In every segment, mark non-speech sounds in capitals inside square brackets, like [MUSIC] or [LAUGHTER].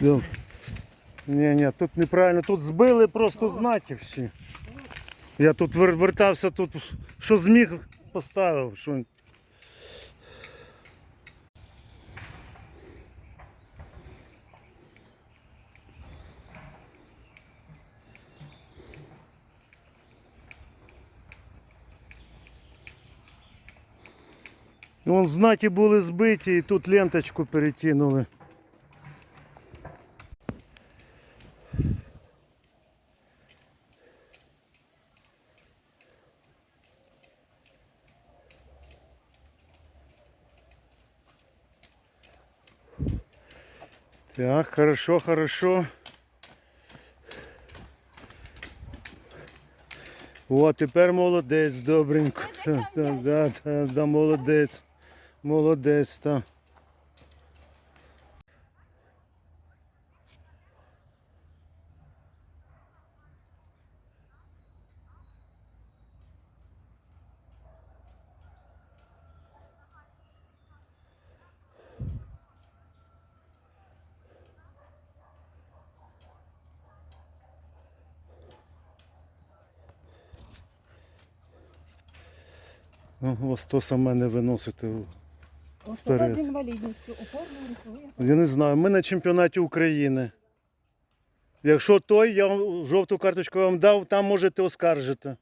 Тут. Ні, ні, тут неправильно, тут збили просто знаки всі. Я тут вертався, тут що зміг поставив. Що... Вон знаки були збиті і тут ленточку перекинули. Так, хорошо, хорошо. О, тепер молодець, добренько. Так, так, [LAUGHS] да, да, да, молодець. Молодець, так. Ну, Лостоса мене виносити. Особа Вперед. з інвалідністю, опорної рухової. Я не знаю, ми на чемпіонаті України. Якщо той, я вам жовту карточку вам дав, там можете оскаржити.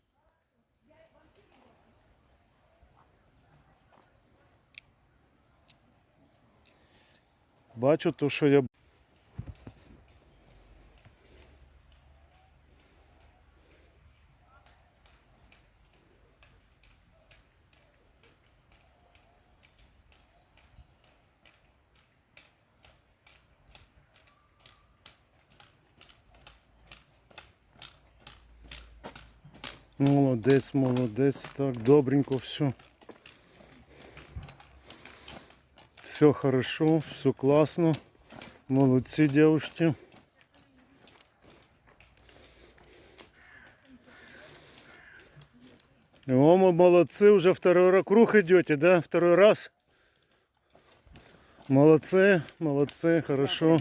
Бачу то, що я. Молодець, молодець, так, добренько все. Все хорошо, все класно. Молодці, девушки. О, мы молодцы, уже второй раз круг идете, да? Второй раз? Молодцы, молодцы, хорошо.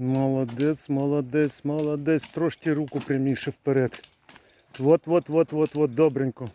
Молодець, молодець, молодець. Трошки руку пряміше вперед. Вот, вот, вот, вот, вот, добренько.